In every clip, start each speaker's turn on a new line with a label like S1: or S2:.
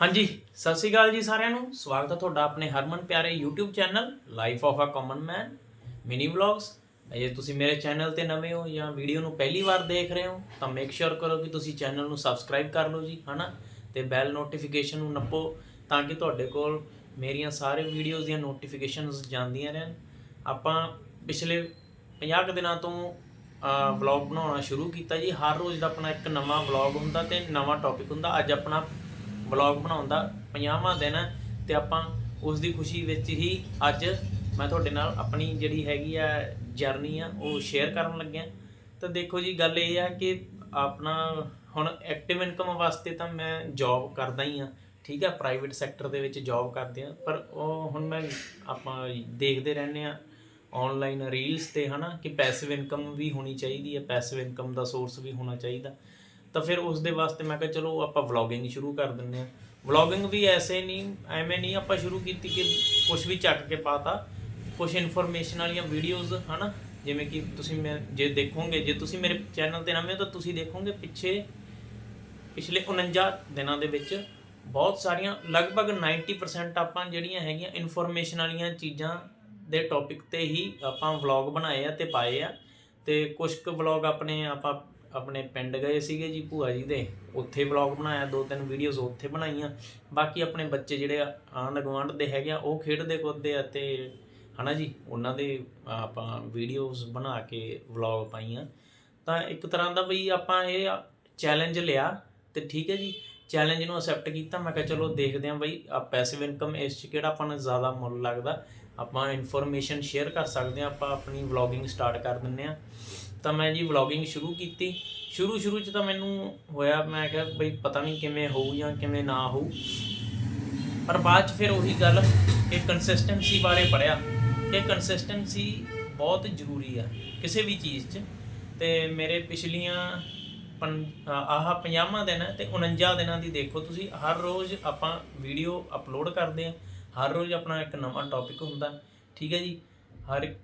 S1: ਹਾਂਜੀ, ਸਤਿ ਸ਼੍ਰੀ ਅਕਾਲ ਜੀ ਸਾਰਿਆਂ ਨੂੰ। ਸਵਾਗਤ ਹੈ ਤੁਹਾਡਾ ਆਪਣੇ ਹਰਮਨ ਪਿਆਰੇ YouTube channel life of a common man mini vlogs ਜੇ ਤੁਸੀਂ ਮੇਰੇ ਚੈਨਲ ਤੇ ਨਵੇਂ ਹੋ ਜਾਂ ਵੀਡੀਓ ਨੂੰ ਪਹਿਲੀ ਵਾਰ ਦੇਖ ਰਹੇ ਹੋ, ਤਾਂ ਮੇਕ ਸ਼ੋਰ ਕਰੋ ਕਿ ਤੁਸੀਂ ਚੈਨਲ ਨੂੰ ਸਬਸਕ੍ਰਾਈਬ ਕਰ ਲਓ ਜੀ, ਹਨਾ? ਤੇ ਬੈਲ ਨੋਟੀਫਿਕੇਸ਼ਨ ਨੂੰ ਨੱਪੋ ਤਾਂ ਕਿ ਤੁਹਾਡੇ ਕੋਲ ਮੇਰੀਆਂ ਸਾਰੇ ਵੀਡੀਓਜ਼ ਦੀਆਂ ਨੋਟੀਫਿਕੇਸ਼ਨਸ ਜਾਂਦੀਆਂ ਰਹਿਣ। ਆਪਾਂ ਪਿਛਲੇ 50 ਕੁ ਦਿਨਾਂ ਤੋਂ ਵਲੌਗ ਬਣਾਉਣਾ ਸ਼ੁਰੂ ਕੀਤਾ ਜੀ। ਹਰ ਰੋਜ਼ ਦਾ ਆਪਣਾ ਇੱਕ ਨਵਾਂ ਵਲੌਗ ਹੁੰਦਾ ਤੇ ਨਵਾਂ ਟੌਪਿਕ ਹੁੰਦਾ। ਅੱਜ ਆਪਣਾ ਵਲੌਗ ਬਣਾਉਣ ਦਾ 50ਵਾਂ ਦਿਨ ਹੈ ਤੇ ਆਪਾਂ ਉਸ ਦੀ ਖੁਸ਼ੀ ਵਿੱਚ ਹੀ ਅੱਜ ਮੈਂ ਤੁਹਾਡੇ ਨਾਲ ਆਪਣੀ ਜਿਹੜੀ ਹੈਗੀ ਆ ਜਰਨੀ ਆ, ਉਹ ਸ਼ੇਅਰ ਕਰਨ ਲੱਗਿਆ। ਤਾਂ ਦੇਖੋ ਜੀ, ਗੱਲ ਇਹ ਆ ਕਿ ਆਪਣਾ ਹੁਣ ਐਕਟਿਵ ਇਨਕਮ ਵਾਸਤੇ ਤਾਂ ਮੈਂ ਜੌਬ ਕਰਦਾ ਹੀ ਆ, ਠੀਕ ਆ ਪ੍ਰਾਈਵੇਟ ਸੈਕਟਰ ਦੇ ਵਿੱਚ ਜੌਬ ਕਰਦੇ ਆ, ਪਰ ਉਹ ਹੁਣ ਮੈਂ ਆਪਾਂ ਦੇਖਦੇ ਰਹਿੰਦੇ ਆ ਆਨਲਾਈਨ ਰੀਲਸ ਤੇ ਹਨਾ, ਕਿ ਪੈਸਿਵ ਇਨਕਮ ਵੀ ਹੋਣੀ ਚਾਹੀਦੀ ਹੈ ਪੈਸਿਵ ਇਨਕਮ ਦਾ ਸੋਰਸ ਵੀ ਹੋਣਾ ਚਾਹੀਦਾ। ਤਾਂ ਫਿਰ ਉਸ ਦੇ ਵਾਸਤੇ ਮੈਂ ਕਿਹਾ, ਚਲੋ ਆਪਾਂ ਵਲੌਗਿੰਗ ਸ਼ੁਰੂ ਕਰ ਦਿੰਦੇ ਆ ਵਲੌਗਿੰਗ ਵੀ ਐਸੇ ਨਹੀਂ, ਐਵੇਂ ਨਹੀਂ ਆਪਾਂ ਸ਼ੁਰੂ ਕੀਤੀ ਕਿ ਕੁਝ ਵੀ ਚੱਕ ਕੇ ਪਾਤਾ। ਕੁਝ ਇਨਫੋਰਮੇਸ਼ਨ ਵਾਲੀਆਂ ਵੀਡੀਓਜ਼ ਹਨਾ? ਜਿਵੇਂ ਕਿ ਤੁਸੀਂ ਮੈਂ ਜੇ ਦੇਖੋਗੇ, ਜੇ ਤੁਸੀਂ ਮੇਰੇ ਚੈਨਲ ਤੇ ਨਵੇਂ ਹੋ ਤਾਂ ਤੁਸੀਂ ਦੇਖੋਗੇ ਪਿੱਛੇ, ਪਿਛਲੇ 49 ਦਿਨਾਂ ਦੇ ਵਿੱਚ ਬਹੁਤ ਸਾਰੀਆਂ, ਲਗਭਗ 90% ਆਪਾਂ ਜਿਹੜੀਆਂ ਹੈਗੀਆਂ ਇਨਫੋਰਮੇਸ਼ਨ ਵਾਲੀਆਂ ਚੀਜ਼ਾਂ ਦੇ ਟੌਪਿਕ ਤੇ ਹੀ ਆਪਾਂ ਵਲੌਗ ਬਣਾਏ ਆ ਤੇ ਪਾਏ ਆ। ਤੇ ਕੁਝ ਕੁ ਵਲੌਗ ਆਪਣੇ ਆਪਾਂ ਆਪਣੇ ਪਿੰਡ ਗਏ ਸੀਗੇ ਜੀ ਭੂਆ ਜੀ ਦੇ, ਉੱਥੇ ਵਲੌਗ ਬਣਾਇਆ, ਦੋ ਤਿੰਨ ਵੀਡੀਓਜ਼ ਉੱਥੇ ਬਣਾਈਆਂ। ਬਾਕੀ ਆਪਣੇ ਬੱਚੇ ਜਿਹੜੇ ਆਂਢ ਗੁਆਂਢ ਦੇ ਹੈਗੇ ਆ, ਉਹ ਖੇਡਦੇ ਕੁੱਦਦੇ ਆ ਤੇ ਹਨਾ ਜੀ, ਉਹਨਾਂ ਦੇ ਆਪਾਂ ਵੀਡੀਓਜ਼ ਬਣਾ ਕੇ ਵਲੌਗ ਪਾਈਆਂ। ਤਾਂ ਇੱਕ ਤਰ੍ਹਾਂ ਦਾ ਬਈ ਆਪਾਂ ਇਹ ਚੈਲੰਜ ਲਿਆ ਤੇ ਠੀਕ ਹੈ ਜੀ ਚੈਲੰਜ ਨੂੰ ਅਸੈਪਟ ਕੀਤਾ। ਮੈਂ ਕਿਹਾ ਚਲੋ ਦੇਖਦੇ ਹਾਂ ਬਈ ਆ ਪੈਸਿਵ ਇਨਕਮ ਇਸ ਚ ਕਿਹੜਾ ਆਪਾਂ ਨੂੰ ਜ਼ਿਆਦਾ ਮੁੱਲ ਲੱਗਦਾ। ਆਪਾਂ ਇਨਫੋਰਮੇਸ਼ਨ ਸ਼ੇਅਰ ਕਰ ਸਕਦੇ ਹਾਂ, ਆਪਾਂ ਆਪਣੀ ਵਲੌਗਿੰਗ ਸਟਾਰਟ ਕਰ ਦਿੰਨੇ ਆ ਤਾਂ ਮੈਂ ਜੀ ਵਲੌਗਿੰਗ ਸ਼ੁਰੂ ਕੀਤੀ। ਸ਼ੁਰੂ ਸ਼ੁਰੂ ਚ ਤਾਂ ਮੈਨੂੰ ਹੋਇਆ, ਮੈਂ ਕਿਹਾ ਬਈ ਪਤਾ ਨਹੀਂ ਕਿਵੇਂ ਹੋਊ ਜਾਂ ਕਿਵੇਂ ਨਾ ਹੋਊ। ਪਰ ਬਾਅਦ ਚ ਫਿਰ ਉਹੀ ਗੱਲ ਕਿ ਕੰਸਿਸਟੈਂਸੀ ਬਾਰੇ ਪੜਿਆ ਕਿ ਕੰਸਿਸਟੈਂਸੀ ਬਹੁਤ ਜ਼ਰੂਰੀ ਆ ਕਿਸੇ ਵੀ ਚੀਜ਼ 'ਚ। ਤੇ ਮੇਰੇ ਪਿਛਲੀਆਂ ਪੰ- ਆਹ 50ਵਾਂ ਦਿਨ ਹੈ ਤੇ 49 ਦਿਨਾਂ ਦੀ ਦੇਖੋ ਤੁਸੀਂ, ਹਰ ਰੋਜ਼ ਆਪਾਂ ਵੀਡੀਓ ਅਪਲੋਡ ਕਰਦੇ ਆ। ਹਰ ਰੋਜ਼ ਆਪਣਾ ਇੱਕ ਨਵਾਂ ਟੌਪਿਕ ਹੁੰਦਾ। ਠੀਕ ਹੈ ਜੀ? ਹਰ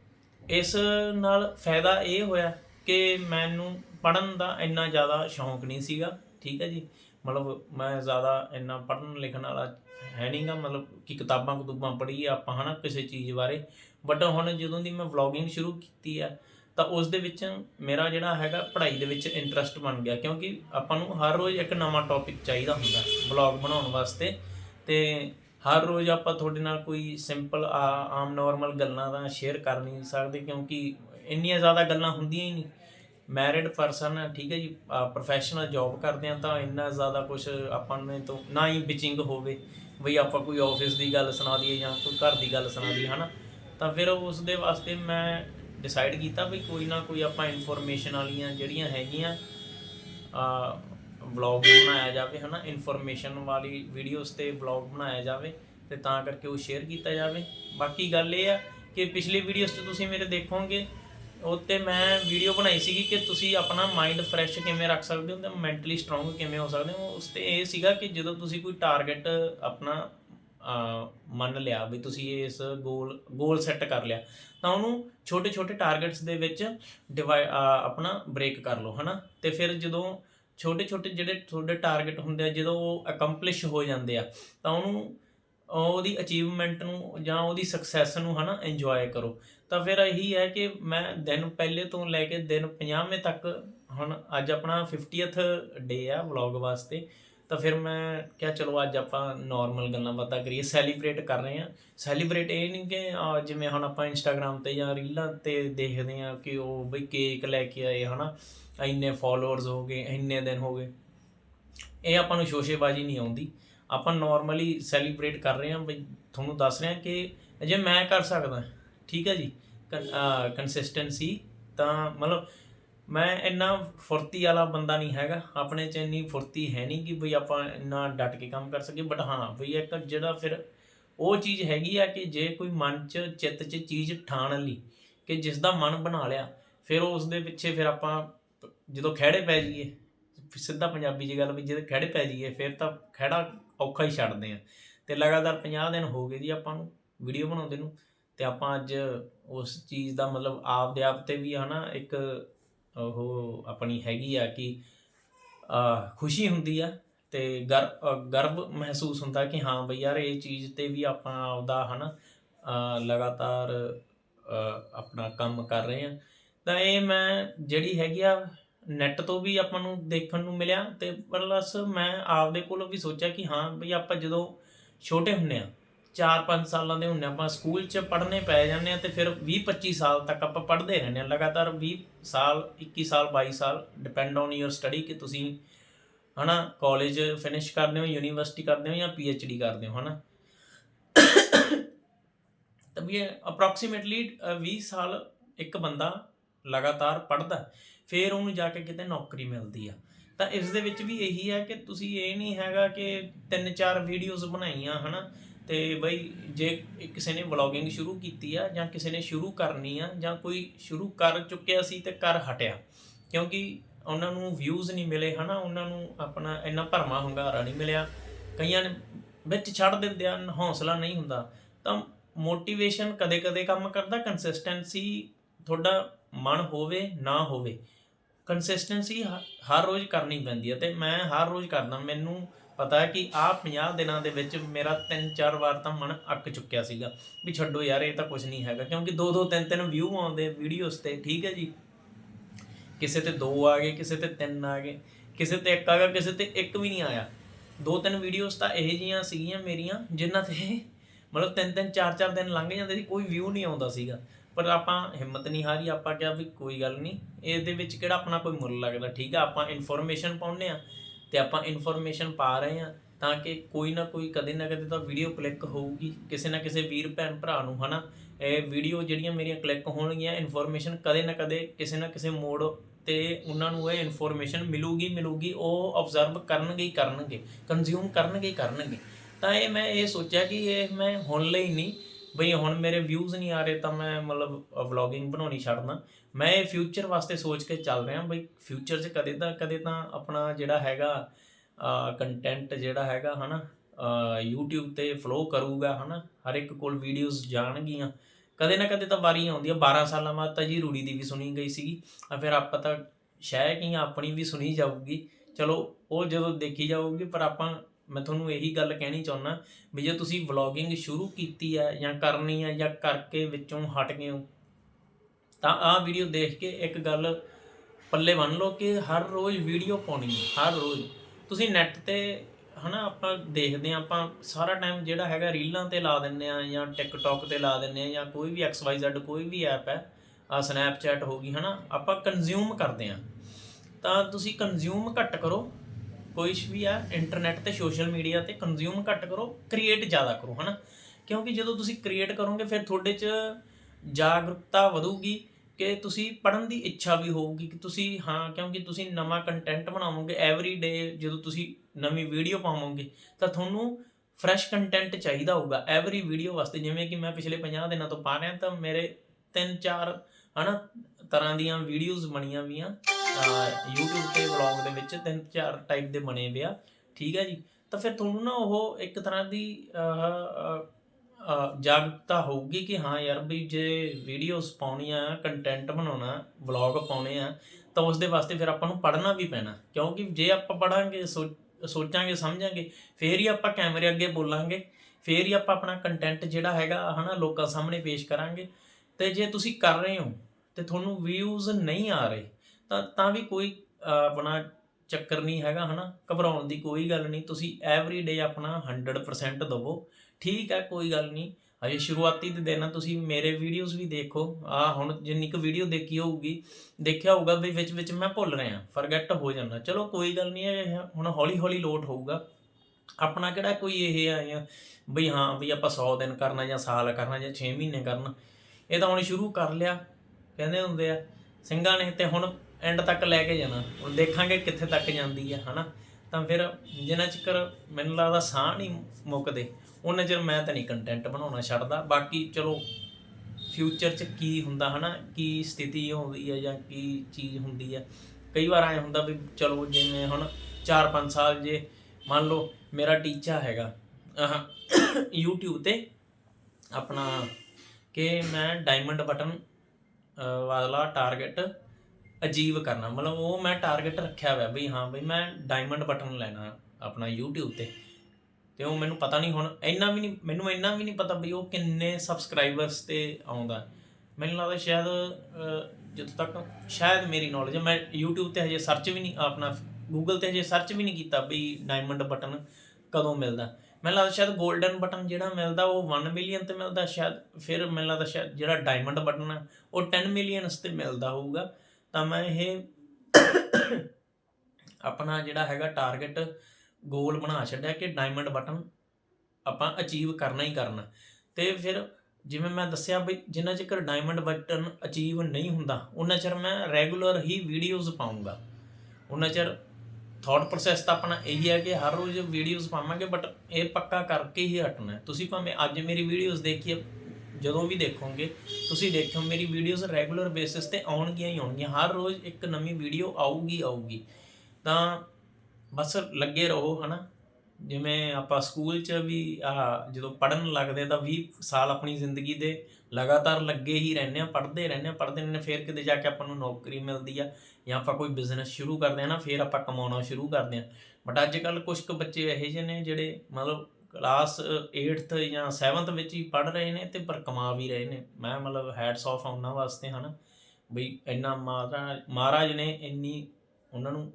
S1: ਇਸ ਨਾਲ ਫਾਇਦਾ ਇਹ ਹੋਇਆ ਕਿ ਮੈਨੂੰ ਪੜਨ ਦਾ ਇੰਨਾ ਜ਼ਿਆਦਾ ਸ਼ੌਂਕ ਨਹੀਂ ਸੀਗਾ, ਠੀਕ ਹੈ ਜੀ। ਮਤਲਬ ਮੈਂ ਜ਼ਿਆਦਾ ਇੰਨਾ ਪੜਨ ਲਿਖਣ ਵਾਲਾ ਹੈ ਨਹੀਂਗਾ, ਮਤਲਬ ਕਿ ਕਿਤਾਬਾਂ ਕਤੂਬਾਂ ਪੜ੍ਹੀ ਆ ਆਪਾਂ, ਹਨਾ, ਕਿਸੇ ਚੀਜ਼ ਬਾਰੇ। ਬਟ ਹੁਣ ਜਦੋਂ ਦੀ ਮੈਂ ਵਲੌਗਿੰਗ ਸ਼ੁਰੂ ਕੀਤੀ ਆ, ਤਾਂ ਉਸ ਦੇ ਵਿੱਚ ਮੇਰਾ ਜਿਹੜਾ ਹੈਗਾ ਪੜ੍ਹਾਈ ਦੇ ਵਿੱਚ ਇੰਟਰਸਟ ਬਣ ਗਿਆ, ਕਿਉਂਕਿ ਆਪਾਂ ਨੂੰ ਹਰ ਰੋਜ਼ ਇੱਕ ਨਵਾਂ ਟੌਪਿਕ ਚਾਹੀਦਾ ਹੁੰਦਾ ਵਲੌਗ ਬਣਾਉਣ ਵਾਸਤੇ। ਤੇ ਹਰ ਰੋਜ਼ ਆਪਾਂ ਤੁਹਾਡੇ ਨਾਲ ਕੋਈ ਸਿੰਪਲ ਆਮ ਨਾਰਮਲ ਗੱਲਾਂ ਤਾਂ ਸ਼ੇਅਰ ਕਰ ਨਹੀਂ ਸਕਦੇ, ਕਿਉਂਕਿ ਇੰਨੀਆਂ ਜ਼ਿਆਦਾ ਗੱਲਾਂ ਹੁੰਦੀਆਂ ਹੀ ਨਹੀਂ। ਮੈਰਿਡ ਪਰਸਨ ਠੀਕ ਹੈ ਜੀ ਪ੍ਰੋਫੈਸ਼ਨਲ ਜੌਬ ਕਰਦੇ ਆ ਤਾਂ ਇੰਨਾ ਜ਼ਿਆਦਾ ਕੁਝ ਆਪਾਂ ਨੇ ਤੋਂ ਨਾ ਹੀ ਬਿਚਿੰਗ ਹੋਵੇ ਬਈ ਆਪਾਂ ਕੋਈ ਆਫਿਸ ਦੀ ਗੱਲ ਸੁਣਾ ਦਈਏ ਜਾਂ ਕੋਈ ਘਰ ਦੀ ਗੱਲ ਸੁਣਾ ਦਈਏ, ਹਨਾ? ਤਾਂ ਫਿਰ ਉਸ ਦੇ ਵਾਸਤੇ ਮੈਂ ਡਿਸਾਈਡ ਕੀਤਾ ਵੀ ਕੋਈ ਨਾ ਕੋਈ ਆਪਾਂ ਇਨਫੋਰਮੇਸ਼ਨ ਵਾਲੀਆਂ ਜਿਹੜੀਆਂ ਹੈਗੀਆਂ ਆ ਵਲੌਗ ਬਣਾਇਆ ਜਾਵੇ, ਹਨਾ? ਇਨਫੋਰਮੇਸ਼ਨ ਵਾਲੀ ਵੀਡੀਓਜ਼ ਤੇ ਵਲੌਗ ਬਣਾਇਆ ਜਾਵੇ ਤੇ ਤਾਂ ਕਰਕੇ ਉਹ ਸ਼ੇਅਰ ਕੀਤਾ ਜਾਵੇ। ਬਾਕੀ ਗੱਲ ਇਹ ਆ ਕਿ ਪਿਛਲੀ ਵੀਡੀਓਜ਼ 'ਚ ਤੁਸੀਂ ਮੇਰੇ ਦੇਖੋਗੇ ਉੱਤੇ ਮੈਂ ਵੀਡੀਓ ਬਣਾਈ ਸੀਗੀ ਕਿ ਤੁਸੀਂ ਆਪਣਾ ਮਾਈਂਡ ਫਰੈਸ਼ ਕਿਵੇਂ ਰੱਖ ਸਕਦੇ ਹੋ ਤੇ ਮੈਂਟਲੀ ਸਟਰੋਂਗ ਕਿਵੇਂ ਹੋ ਸਕਦੇ ਹੋ। ਉਸ ਤੇ ਇਹ ਸੀਗਾ ਕਿ ਜਦੋਂ ਤੁਸੀਂ ਕੋਈ ਟਾਰਗੇਟ ਆਪਣਾ ਮੰਨ ਲਿਆ ਵੀ ਤੁਸੀਂ ਇਸ ਗੋਲ ਗੋਲ ਸੈੱਟ ਕਰ ਲਿਆ, ਤਾਂ ਉਹਨੂੰ ਛੋਟੇ ਛੋਟੇ ਟਾਰਗੇਟਸ ਦੇ ਵਿੱਚ ਡਿਵਾਈ ਆਪਣਾ ਬ੍ਰੇਕ ਕਰ ਲਓ, ਹਨਾ? ਤੇ ਫਿਰ ਜਦੋਂ ਛੋਟੇ ਛੋਟੇ ਜਿਹੜੇ ਤੁਹਾਡੇ ਟਾਰਗੇਟ ਹੁੰਦੇ ਆ, ਜਦੋਂ ਉਹ ਅਕੰਪਲਿਸ਼ ਹੋ ਜਾਂਦੇ ਆ, ਤਾਂ ਉਹਨੂੰ, ਉਹਦੀ ਅਚੀਵਮੈਂਟ ਨੂੰ ਜਾਂ ਉਹਦੀ ਸਕਸੈਸ ਨੂੰ, ਹਨਾ ਇੰਜੋਏ ਕਰੋ। ਤਾਂ ਫਿਰ ਇਹੀ ਹੈ ਕਿ ਮੈਂ ਦਿਨ ਪਹਿਲੇ ਤੋਂ ਲੈ ਕੇ ਦਿਨ 50ਵੇਂ ਤੱਕ ਹੁਣ ਅੱਜ ਆਪਣਾ 50th ਡੇ ਆ ਵਲੌਗ ਵਾਸਤੇ, ਤਾਂ ਫਿਰ ਮੈਂ ਕਿਹਾ ਚਲੋ ਅੱਜ ਆਪਾਂ ਨਾਰਮਲ ਗੱਲਾਂ ਬਾਤਾਂ ਕਰੀਏ ਸੈਲੀਬ੍ਰੇਟ ਕਰ ਰਹੇ ਹਾਂ। ਸੈਲੀਬ੍ਰੇਟ ਇਹ ਨਹੀਂ ਕਿ ਜਿਵੇਂ ਹੁਣ ਆਪਾਂ ਇੰਸਟਾਗ੍ਰam ਤੇ ਜਾਂ ਰੀਲਾਂ ਤੇ ਦੇਖਦੇ ਆ ਕਿ ਉਹ ਬਈ ਕੇਕ ਲੈ ਕੇ ਆਏ, ਹਨਾ? ਇੰਨੇ ਫਾਲੋਅਰਸ ਹੋ ਗਏ, ਇੰਨੇ ਦਿਨ ਹੋ ਗਏ। ਇਹ ਆਪਾਂ ਨੂੰ ਸ਼ੋਸ਼ੇਬਾਜ਼ੀ ਨਹੀਂ ਆਉਂਦੀ। ਆਪਾਂ ਨਾਰਮਲੀ ਸੈਲੀਬ੍ਰੇਟ ਕਰ ਰਹੇ ਹਾਂ, ਬਈ ਤੁਹਾਨੂੰ ਦੱਸ ਰਹੇ ਹਾਂ ਕਿ ਜੇ ਮੈਂ ਕਰ ਸਕਦਾ, ਠੀਕ ਹੈ ਜੀ? ਕੰਸਿਸਟੈਂਸੀ uh, ਤਾਂ ਮਤਲਬ ਮੈਂ ਇੰਨਾ ਫੁਰਤੀ ਵਾਲਾ ਬੰਦਾ ਨਹੀਂ ਹੈਗਾ। ਆਪਣੇ ਚ ਇੰਨੀ ਫੁਰਤੀ ਹੈ ਨਹੀਂ ਕਿ ਵੀ ਆਪਾਂ ਇੰਨਾ ਡਟ ਕੇ ਕੰਮ ਕਰ ਸਕੀਏ। ਬਟ ਹਾਂ ਵੀ ਇੱਕ ਜਿਹੜਾ ਫਿਰ ਉਹ ਚੀਜ਼ ਹੈਗੀ ਆ ਕਿ ਜੇ ਕੋਈ ਮਨ ਚ, ਚਿੱਤ ਚ ਚੀਜ਼ ਠਾਣ ਲਈ ਕਿ ਜਿਸ ਦਾ ਮਨ ਬਣਾ ਲਿਆ, ਫਿਰ ਉਸ ਦੇ ਪਿੱਛੇ ਫਿਰ ਆਪਾਂ ਜਦੋਂ ਖਹਿੜੇ ਪੈ ਜਾਈਏ, ਸਿੱਧਾ ਪੰਜਾਬੀ 'ਚ ਗੱਲ ਵੀ ਜਦੋਂ ਖਹਿੜੇ ਪੈ ਜਾਈਏ, ਫਿਰ ਤਾਂ ਖਹਿੜਾ ਔਖਾ ਹੀ ਛੱਡਦੇ ਆ। ਤੇ ਲਗਾਤਾਰ 50 ਦਿਨ ਹੋ ਗਏ ਜੀ ਆਪਾਂ ਨੂੰ ਵੀਡੀਓ ਬਣਾਉਂਦੇ ਨੂੰ। ਤੇ ਆਪਾਂ ਅੱਜ ਉਸ ਚੀਜ਼ ਦਾ ਮਤਲਬ ਆਪ ਦੇ ਆਪ ਤੇ ਵੀ ਹਨਾ ਇੱਕ ਉਹ ਆਪਣੀ ਹੈਗੀ ਆ ਕਿ ਖੁਸ਼ੀ ਹੁੰਦੀ ਆ ਤੇ ਗਰ ਅ, ਗਰਵ ਮਹਿਸੂਸ ਹੁੰਦਾ ਕਿ ਹਾਂ ਬਈ ਯਾਰ ਇਹ ਚੀਜ਼ ਤੇ ਵੀ ਆਪਾਂ ਆਪਦਾ ਹਨਾ ਅ, ਲਗਾਤਾਰ ਆਪਣਾ ਕੰਮ ਕਰ ਰਹੇ ਹਾਂ ਤਾਂ ਇਹ ਮੈਂ ਜਿਹੜੀ ਹੈਗੀ ਆ ਨੈਟ ਤੋਂ ਵੀ ਆਪਾਂ ਨੂੰ ਦੇਖਣ ਨੂੰ ਮਿਲਿਆ ਤੇ ਪਲੱਸ ਮੈਂ ਆਪਦੇ ਕੋਲੋਂ ਵੀ ਸੋਚਿਆ ਕਿ ਹਾਂ ਬਈ ਆਪਾਂ ਜਦੋਂ ਛੋਟੇ ਹੁੰਨੇ ਆ 4-5 ਸਾਲਾਂ ਦੇ ਹੁੰਨੇ ਆਪਾਂ ਸਕੂਲ 'ਚ ਪੜ੍ਹਨੇ ਪੈ ਜਾਂਦੇ ਆ ਤੇ ਫਿਰ 20-25 ਸਾਲ ਤੱਕ ਆਪਾਂ ਪੜ੍ਹਦੇ ਰਹਿੰਦੇ ਆ। ਲਗਾਤਾਰ 20 ਸਾਲ 21 ਸਾਲ 22 ਸਾਲ ਡਿਪੈਂਡ ਔਨ ਯੋਰ ਸਟੱਡੀ ਕਿ ਤੁਸੀਂ ਹਨਾ ਕਾਲਜ ਫਿਨਿਸ਼ ਕਰਦੇ ਹੋ ਯੂਨੀਵਰਸਿਟੀ ਕਰਦੇ ਹੋ ਜਾਂ ਪੀ ਐੱਚ ਡੀ ਕਰਦੇ ਹੋ, ਹਨਾ? ਤਾਂ ਵੀ ਅਪਰੋਕਸੀਮੇਟਲੀ 20 ਸਾਲ ਇੱਕ ਬੰਦਾ ਲਗਾਤਾਰ ਪੜ੍ਹਦਾ, ਫਿਰ ਉਹਨੂੰ ਜਾ ਕੇ ਕਿਤੇ ਨੌਕਰੀ ਮਿਲਦੀ ਆ। ਤਾਂ ਇਸ ਦੇ ਵਿੱਚ ਵੀ ਇਹੀ ਹੈ ਕਿ ਤੁਸੀਂ ਇਹ ਨਹੀਂ ਹੈਗਾ ਕਿ ਤਿੰਨ ਚਾਰ ਵੀਡੀਓਜ਼ ਬਣਾਈਆਂ, ਹਨਾ? ਤੇ ਬਈ ਜੇ ਕਿਸੇ ਨੇ ਵਲੌਗਿੰਗ ਸ਼ੁਰੂ ਕੀਤੀ ਆ ਜਾਂ ਕਿਸੇ ਨੇ ਸ਼ੁਰੂ ਕਰਨੀ ਆ ਜਾਂ ਕੋਈ ਸ਼ੁਰੂ ਕਰ ਚੁੱਕਿਆ ਸੀ ਤੇ ਕਰ ਹਟਿਆ, ਕਿਉਂਕਿ ਉਹਨਾਂ ਨੂੰ ਵਿਊਜ਼ ਨਹੀਂ ਮਿਲੇ ਹਨਾ, ਉਹਨਾਂ ਨੂੰ ਆਪਣਾ ਇੰਨਾ ਭਰਮਾ ਹੁੰਗਾਰਾ ਨਹੀਂ ਮਿਲਿਆ। ਕਈਆਂ ਨੇ ਵਿੱਚ ਛੱਡ ਦਿੰਦੇ ਆ ਹੌਸਲਾ ਨਹੀਂ ਹੁੰਦਾ। ਤਾਂ ਮੋਟੀਵੇਸ਼ਨ ਕਦੇ-ਕਦੇ ਕੰਮ ਕਰਦਾ ਕੰਸਿਸਟੈਂਸੀ ਤੁਹਾਡਾ ਮਨ ਹੋਵੇ, ਨਾ ਹੋਵੇ। ਕੰਸਿਸਟੈਂਸੀ ਹਰ ਰੋਜ਼ ਕਰਨੀ ਪੈਂਦੀ ਹੈ ਤੇ ਮੈਂ ਹਰ ਰੋਜ਼ ਕਰਦਾ, ਮੈਨੂੰ ਪਤਾ ਹੈ ਕਿ ਆਹ 50 ਦਿਨਾਂ ਦੇ ਵਿੱਚ ਮੇਰਾ 3-4 ਵਾਰ ਤਾਂ ਮਨ ਅੱਕ ਚੁੱਕਿਆ ਸੀਗਾ ਵੀ ਛੱਡੋ ਯਾਰ, ਇਹ ਤਾਂ ਕੁਝ ਨਹੀਂ ਹੈਗਾ, ਕਿਉਂਕਿ 2-2 3-3 ਵਿਊ ਆਉਂਦੇ ਵੀਡੀਓਜ਼ ਤੇ, ਠੀਕ ਹੈ ਜੀ? ਕਿਸੇ ਤੇ 2 ਆ ਗਏ, ਕਿਸੇ ਤੇ 3 ਆ ਗਏ, ਕਿਸੇ ਤੇ 1 ਆ ਗਿਆ, ਕਿਸੇ ਤੇ 1 ਵੀ ਨਹੀਂ ਆਇਆ। ਦੋ ਤਿੰਨ ਵੀਡੀਓਜ਼ ਤਾਂ ਇਹ ਜੀਆਂ ਸੀਗੀਆਂ ਮੇਰੀਆਂ, ਜਿਨ੍ਹਾਂ ਤੇ ਮਤਲਬ ਤਿੰਨ ਤਿੰਨ ਚਾਰ ਚਾਰ ਦਿਨ ਲੰਘ ਜਾਂਦੇ ਸੀ, ਕੋਈ ਵਿਊ ਨਹੀਂ ਆਉਂਦਾ ਸੀਗਾ। ਪਰ ਆਪਾਂ ਹਿੰਮਤ ਨਹੀਂ ਹਾਰੀ, ਆਪਾਂ ਕਿਹਾ ਵੀ ਕੋਈ ਗੱਲ ਨਹੀਂ, ਇਹਦੇ ਵਿੱਚ ਕਿਹੜਾ ਆਪਣਾ ਕੋਈ ਮੁੱਲ ਲੱਗਦਾ, ਠੀਕ ਆ ਆਪਾਂ ਇਨਫੋਰਮੇਸ਼ਨ ਪਾਉਂਦੇ ਆ ਤੇ ਆਪਾਂ ਇਨਫੋਰਮੇਸ਼ਨ ਪਾ ਰਹੇ ਹਾਂ ਤਾਂ ਕਿ ਕੋਈ ਨਾ ਕੋਈ ਕਦੇ ਨਾ ਕਦੇ ਤਾਂ ਵੀਡੀਓ ਕਲਿੱਕ ਹੋਊਗੀ, ਕਿਸੇ ਨਾ ਕਿਸੇ ਵੀਰ, ਭੈਣ, ਭਰਾ ਨੂੰ, ਹਨਾ? ਇਹ ਵੀਡੀਓ ਜਿਹੜੀਆਂ ਮੇਰੀਆਂ ਕਲਿੱਕ ਹੋਣਗੀਆਂ ਇਨਫੋਰਮੇਸ਼ਨ ਕਦੇ ਨਾ ਕਦੇ ਕਿਸੇ ਨਾ ਕਿਸੇ ਮੋੜ ਤੇ ਉਹਨਾਂ ਨੂੰ ਇਹ ਇਨਫੋਰਮੇਸ਼ਨ ਮਿਲੂਗੀ ਮਿਲੂਗੀ, ਉਹ ਆਬਜ਼ਰਵ ਕਰਨਗੇ ਹੀ ਕਰਨਗੇ ਕੰਜ਼ਿਊਮ ਕਰਨਗੇ ਹੀ ਕਰਨਗੇ। ਤਾਂ ਇਹ ਮੈਂ ਇਹ ਸੋਚਿਆ ਕਿ ਇਹ ਮੈਂ ਹੁਣ ਲਈ ਨਹੀਂ ਬਈ ਹੁਣ ਮੇਰੇ ਵਿਊਜ਼ ਨਹੀਂ ਆ ਰਹੇ ਤਾਂ ਮੈਂ ਮਤਲਬ ਵਲੌਗਿੰਗ ਬਣਾਉਣੀ ਛੱਡਣਾ ਮੈਂ ਇਹ ਫਿਊਚਰ ਵਾਸਤੇ ਸੋਚ ਕੇ ਚੱਲ ਰਿਹਾ ਬਈ ਫਿਊਚਰ 'ਚ ਕਦੇ ਤਾਂ ਕਦੇ ਤਾਂ ਆਪਣਾ ਜਿਹੜਾ ਹੈਗਾ ਕੰਟੈਂਟ ਜਿਹੜਾ ਹੈਗਾ ਹਨਾ, ਅਹ YouTube ਤੇ ਫਲੋ ਕਰੂਗਾ ਹਨਾ, ਹਰ ਇੱਕ ਕੋਲ ਵੀਡੀਓਜ਼ ਜਾਣਗੀਆਂ। ਕਦੇ ਨਾ ਕਦੇ ਤਾਂ ਵਾਰੀ ਆਉਂਦੀ ਆ 12 ਸਾਲਾਂ ਬਾਅਦ ਤਾਂ ਜੀ ਰੂੜੀ ਦੀ ਵੀ ਸੁਣੀ ਗਈ ਸੀਗੀ। ਆ ਫਿਰ ਆਪਾਂ ਤਾਂ ਸ਼ਾਇਦ ਕਿ ਆਪਣੀ ਵੀ ਸੁਣੀ ਜਾਊਗੀ। ਚਲੋ, ਉਹ ਜਦੋਂ ਦੇਖੀ ਜਾਊਗੀ, ਪਰ ਆਪਾਂ ਮੈਂ ਤੁਹਾਨੂੰ ਇਹੀ ਗੱਲ ਕਹਿਣੀ ਚਾਹੁੰਦਾ ਵੀ ਜੇ ਤੁਸੀਂ ਵਲੌਗਿੰਗ ਸ਼ੁਰੂ ਕੀਤੀ ਹੈ ਜਾਂ ਕਰਨੀ ਹੈ ਜਾਂ ਕਰਕੇ ਵਿੱਚੋਂ ਹਟ ਗਏ ਹੋ, ਤਾਂ ਆਹ ਵੀਡੀਓ ਦੇਖ ਕੇ ਇੱਕ ਗੱਲ ਪੱਲੇ ਬੰਨ ਲਓ ਕਿ ਹਰ ਰੋਜ਼ ਵੀਡੀਓ ਪਾਉਣੀ ਹੈ, ਹਰ ਰੋਜ਼। ਤੁਸੀਂ ਨੈਟ ਤੇ ਹਨਾ ਆਪਾਂ ਦੇਖਦੇ ਆ ਆਪਾਂ ਸਾਰਾ ਟਾਈਮ ਜਿਹੜਾ ਹੈਗਾ ਰੀਲਾਂ ਤੇ ਲਾ ਦਿੰਨੇ ਆ ਜਾਂ ਟਿਕਟੌਕ ਤੇ ਲਾ ਦਿੰਨੇ ਆ ਜਾਂ ਕੋਈ ਵੀ XYZ ਕੋਈ ਵੀ ਐਪ ਹੈ ਆ ਸਨੈਪਚੈਟ ਹੋ ਗਈ ਹਨਾ, ਆਪਾਂ ਕੰਜ਼ਿਊਮ ਕਰਦੇ ਆ ਤਾਂ ਤੁਸੀਂ ਕੰਜ਼ਿਊਮ ਘੱਟ ਕਰੋ ਕੁਛ ਵੀ ਆ ਇੰਟਰਨੈਟ ਤੇ ਸੋਸ਼ਲ ਮੀਡੀਆ ਤੇ ਕੰਜ਼ਿਊਮ ਘੱਟ ਕਰੋ ਕ੍ਰੀਏਟ ਜ਼ਿਆਦਾ ਕਰੋ, ਹਨਾ? ਕਿਉਂਕਿ ਜਦੋਂ ਤੁਸੀਂ ਕ੍ਰੀਏਟ ਕਰੋਗੇ, ਫਿਰ ਤੁਹਾਡੇ 'ਚ ਜਾਗਰੂਕਤਾ ਵਧੂਗੀ ਕਿ ਤੁਸੀਂ ਪੜਨ ਦੀ ਇੱਛਾ ਵੀ ਹੋਊਗੀ ਕਿ ਤੁਸੀਂ, ਹਾਂ, ਕਿਉਂਕਿ ਤੁਸੀਂ ਨਵਾਂ ਕੰਟੈਂਟ ਬਣਾਵੋਗੇ ਐਵਰੀ ਡੇ ਜਦੋਂ ਤੁਸੀਂ ਨਵੀਂ ਵੀਡੀਓ ਪਾਵੋਗੇ, ਤਾਂ ਤੁਹਾਨੂੰ ਫਰੈਸ਼ ਕੰਟੈਂਟ ਚਾਹੀਦਾ ਹੋਊਗਾ ਐਵਰੀ ਵੀਡੀਓ ਵਾਸਤੇ। ਜਿਵੇਂ ਕਿ ਮੈਂ ਪਿਛਲੇ 50 ਦਿਨਾਂ ਤੋਂ ਪਾ ਰਿਹਾ ਤਾਂ ਮੇਰੇ ਤਿੰਨ ਚਾਰ, ਹਨਾ, ਤਰ੍ਹਾਂ ਦੀਆਂ ਵੀਡੀਓਜ਼ ਬਣੀਆਂ ਵੀਆਂ। YouTube ਤੇ ਵਲੌਗ ਦੇ ਵਿੱਚ ਤਿੰਨ ਚਾਰ ਟਾਈਪ ਦੇ ਬਣੇ ਵੇ ਆ। ਠੀਕ ਹੈ ਜੀ? ਤਾਂ ਫਿਰ ਤੁਹਾਨੂੰ ਨਾ ਉਹ ਇੱਕ ਤਰ੍ਹਾਂ ਦੀ ਅਹ, ਜਾਗਰੂਕਤਾ ਹੋਊਗੀ ਕਿ ਹਾਂ ਯਾਰ ਵੀ ਜੇ ਵੀਡੀਓਜ਼ ਪਾਉਣੀਆਂ ਕੰਟੈਂਟ ਬਣਾਉਣਾ ਵਲੌਗ ਪਾਉਣੇ ਆ ਤਾਂ ਉਸ ਦੇ ਵਾਸਤੇ ਫਿਰ ਆਪਾਂ ਨੂੰ ਪੜ੍ਹਨਾ ਵੀ ਪੈਣਾ। ਕਿਉਂਕਿ ਜੇ ਆਪਾਂ ਪੜਾਂਗੇ ਸੋਚਾਂਗੇ ਸਮਝਾਂਗੇ ਫੇਰ ਹੀ ਆਪਾਂ ਕੈਮਰੇ ਅੱਗੇ ਬੋਲਾਂਗੇ ਫੇਰ ਹੀ ਆਪਾਂ ਆਪਣਾ ਕੰਟੈਂਟ ਜਿਹੜਾ ਹੈਗਾ ਹਨਾ ਲੋਕਾਂ ਸਾਹਮਣੇ ਪੇਸ਼ ਕਰਾਂਗੇ। ਤੇ ਜੇ ਤੁਸੀਂ ਕਰ ਰਹੇ ਹੋ ਤੇ ਤੁਹਾਨੂੰ ਵਿਊਜ਼ ਨਹੀਂ ਆ ਰਹੇ ਤਾਂ ਤਾਂ ਵੀ ਕੋਈ ਆਪਣਾ ਚੱਕਰ ਨਹੀਂ ਹੈਗਾ, ਹਨਾ? ਘਬਰਾਉਣ ਦੀ ਕੋਈ ਗੱਲ ਨਹੀਂ। ਤੁਸੀਂ ਐਵਰੀ ਡੇ ਆਪਣਾ 100% ਦਵੋ। ਠੀਕ ਹੈ, ਕੋਈ ਗੱਲ ਨਹੀਂ। ਅਜੇ ਸ਼ੁਰੂਆਤੀ ਦੇ ਦਿਨ ਤੁਸੀਂ ਮੇਰੇ ਵੀਡੀਓਜ਼ ਵੀ ਦੇਖੋ। ਆ ਹੁਣ ਜਿੰਨੀ ਕੁ ਵੀਡੀਓ ਦੇਖੀ ਹੋਊਗੀ, ਦੇਖਿਆ ਹੋਊਗਾ ਵੀ ਵਿੱਚ ਵਿੱਚ ਮੈਂ ਭੁੱਲ ਰਿਹਾ ਫਰਗੈਟ ਹੋ ਜਾਂਦਾ। ਚਲੋ, ਕੋਈ ਗੱਲ ਨਹੀਂ ਹੈ ਹੁਣ ਹੌਲੀ ਹੌਲੀ ਲੋਟ ਹੋਊਗਾ। ਆਪਣਾ ਕਿਹੜਾ ਕੋਈ ਇਹ ਆ, ਜਾਂ ਬਈ ਹਾਂ, ਵੀ ਆਪਾਂ 100 ਦਿਨ ਕਰਨਾ, ਜਾਂ ਸਾਲ ਕਰਨਾ, ਜਾਂ 6 ਮਹੀਨੇ ਕਰਨਾ। ਇਹ ਤਾਂ ਹੁਣ ਸ਼ੁਰੂ ਕਰ ਲਿਆ, ਕਹਿੰਦੇ ਹੁੰਦੇ ਆ। ਸਿੰਘਾਂ ਨੇ ਤੇ ਹੁਣ ਐਂਡ ਤੱਕ ਲੈ ਕੇ ਜਾਣਾ। ਹੁਣ ਦੇਖਾਂਗੇ ਕਿੱਥੇ ਤੱਕ ਜਾਂਦੀ ਹੈ ਹਨਾ? ਤਾਂ ਫਿਰ ਜਿੰਨਾ ਚਿਰ ਮੈਨੂੰ ਲੱਗਦਾ ਸਾਹ ਨਹੀਂ ਮੁੱਕਦੇ ਉਹਨਾਂ ਚਿਰ ਮੈਂ ਤਾਂ ਨਹੀਂ ਕੰਟੈਂਟ ਬਣਾਉਣਾ ਛੱਡਦਾ। ਬਾਕੀ ਚਲੋ ਫਿਊਚਰ 'ਚ ਕੀ ਹੁੰਦਾ, ਹਨਾ? ਕੀ ਸਥਿਤੀ ਹੁੰਦੀ ਹੈ ਜਾਂ ਕੀ ਚੀਜ਼ ਹੁੰਦੀ ਹੈ ਕਈ ਵਾਰ ਐ ਹੁੰਦਾ ਵੀ ਚਲੋ ਜਿਵੇਂ ਹੁਣ 4-5 ਸਾਲ ਜੇ ਮੰਨ ਲਓ ਮੇਰਾ ਟੀਚਾ ਹੈਗਾ ਆਹ YouTube ਤੇ ਆਪਣਾ ਕਿ ਮੈਂ ਡਾਇਮੰਡ ਬਟਨ ਵਾਲਾ ਟਾਰਗੇਟ ਅਚੀਵ ਕਰਨਾ। ਮਤਲਬ ਉਹ ਮੈਂ ਟਾਰਗੇਟ ਰੱਖਿਆ ਹੋਇਆ ਵੀ ਹਾਂ ਬਈ ਮੈਂ ਡਾਇਮੰਡ ਬਟਨ ਲੈਣਾ ਆਪਣਾ YouTube ਤੇ। ਤੇ ਉਹ ਮੈਨੂੰ ਪਤਾ ਨਹੀਂ ਹੁਣ, ਇੰਨਾ ਵੀ ਨਹੀਂ, ਮੈਨੂੰ ਇੰਨਾ ਵੀ ਨਹੀਂ ਪਤਾ ਵੀ ਉਹ ਕਿੰਨੇ ਸਬਸਕ੍ਰਾਈਬਰਸ ਤੇ ਆਉਂਦਾ। ਮੈਨੂੰ ਲੱਗਦਾ ਸ਼ਾਇਦ ਜਿੱਥੋਂ ਤੱਕ ਸ਼ਾਇਦ ਮੇਰੀ ਨੌਲੇਜ ਮੈਂ YouTube ਤੇ ਹਜੇ ਸਰਚ ਵੀ ਨਹੀਂ, ਆਪਣਾ Google ਤੇ ਹਜੇ ਸਰਚ ਵੀ ਨਹੀਂ ਕੀਤਾ ਵੀ ਡਾਇਮੰਡ ਬਟਨ ਕਦੋਂ ਮਿਲਦਾ। ਮੈਨੂੰ ਲੱਗਦਾ ਸ਼ਾਇਦ 골ਡਨ ਬਟਨ ਜਿਹੜਾ ਮਿਲਦਾ ਉਹ 1 ਮਿਲੀਅਨ ਤੇ ਮਿਲਦਾ, ਸ਼ਾਇਦ ਫਿਰ ਮੈਨੂੰ ਲੱਗਦਾ ਸ਼ਾਇਦ ਜਿਹੜਾ ਡਾਇਮੰਡ ਬਟਨ ਆ, ਉਹ 10 ਮਿਲੀਅਨਸ ਤੇ ਮਿਲਦਾ ਹੋਊਗਾ। ਤਾਂ ਮੈਂ ਇਹ ਆਪਣਾ ਜਿਹੜਾ ਹੈਗਾ ਟਾਰਗੇਟ ਗੋਲ ਬਣਾ ਛੱਡਿਆ ਕਿ ਡਾਇਮੰਡ ਬਟਨ ਆਪਾਂ ਅਚੀਵ ਕਰਨਾ ਹੀ ਕਰਨਾ। ਤੇ ਫਿਰ ਜਿਵੇਂ ਮੈਂ ਦੱਸਿਆ ਵੀ ਜਿੰਨਾ ਚਿਰ ਡਾਇਮੰਡ ਬਟਨ ਅਚੀਵ ਨਹੀਂ ਹੁੰਦਾ ਉਹਨਾਂ ਚਿਰ ਮੈਂ ਰੈਗੂਲਰ ਹੀ ਵੀਡੀਓਜ਼ ਪਾਉਂਗਾ ਉਹਨਾਂ ਚਿਰ ਥਾਟ ਪ੍ਰੋਸੈਸ ਤਾਂ ਆਪਣਾ ਇਹੀ ਹੈ ਕਿ ਹਰ ਰੋਜ਼ ਵੀਡੀਓਜ਼ ਪਾਵਾਂਗੇ ਬਟ ਇਹ ਪੱਕਾ ਕਰਕੇ ਹੀ ਹਟਣਾ। ਤੁਸੀਂ ਭਾਵੇਂ ਅੱਜ ਮੇਰੀ ਵੀਡੀਓਜ਼ ਦੇਖੀਏ ਜਦੋਂ ਵੀ ਦੇਖੋਗੇ ਤੁਸੀਂ ਦੇਖਿਓ ਮੇਰੀ ਵੀਡੀਓਜ਼ ਰੈਗੂਲਰ ਬੇਸਿਸ ਤੇ ਆਉਣਗੀਆਂ ਹੀ ਆਉਣਗੀਆਂ। ਹਰ ਰੋਜ਼ ਇੱਕ ਨਵੀਂ ਵੀਡੀਓ ਆਊਗੀ ਆਊਗੀ। ਤਾਂ ਬਸ ਲੱਗੇ ਰਹੋ ਹਨਾ? ਜਿਵੇਂ ਆਪਾਂ ਸਕੂਲ 'ਚ ਵੀ ਆ ਜਦੋਂ ਪੜਨ ਲੱਗਦੇ ਤਾਂ 20 ਸਾਲ ਆਪਣੀ ਜ਼ਿੰਦਗੀ ਦੇ ਲਗਾਤਾਰ ਲੱਗੇ ਹੀ ਰਹਿੰਦੇ ਆ ਪੜ੍ਹਦੇ ਰਹਿੰਦੇ ਆ ਪੜ੍ਹਦੇ ਰਹਿੰਦੇ ਹਾਂ, ਫਿਰ ਕਿਤੇ ਜਾ ਕੇ ਆਪਾਂ ਨੂੰ ਨੌਕਰੀ ਮਿਲਦੀ ਆ ਜਾਂ ਆਪਾਂ ਕੋਈ ਬਿਜ਼ਨਸ ਸ਼ੁਰੂ ਕਰਦੇ ਆ ਨਾ ਫਿਰ ਆਪਾਂ ਕਮਾਉਣਾ ਸ਼ੁਰੂ ਕਰਦੇ ਆ ਬਟ ਅੱਜ ਕੱਲ ਕੁਝ ਕੁ ਬੱਚੇ ਇਹੋ ਜਿਹੇ ਨੇ ਜਿਹੜੇ ਮਤਲਬ ਕਲਾਸ 8th ਜਾਂ 7th ਵਿੱਚ ਹੀ ਪੜ੍ਹ ਰਹੇ ਨੇ ਤੇ ਪਰ ਕਮਾ ਵੀ ਰਹੇ ਨੇ। ਮੈਂ ਮਤਲਬ ਹੈਡਸ ਆਫ ਉਹਨਾਂ ਵਾਸਤੇ ਹਨਾ। ਬਈ ਇੰਨਾ ਮਹਾਰਾਜ ਮਹਾਰਾਜ ਨੇ ਇੰਨੀ ਉਹਨਾਂ ਨੂੰ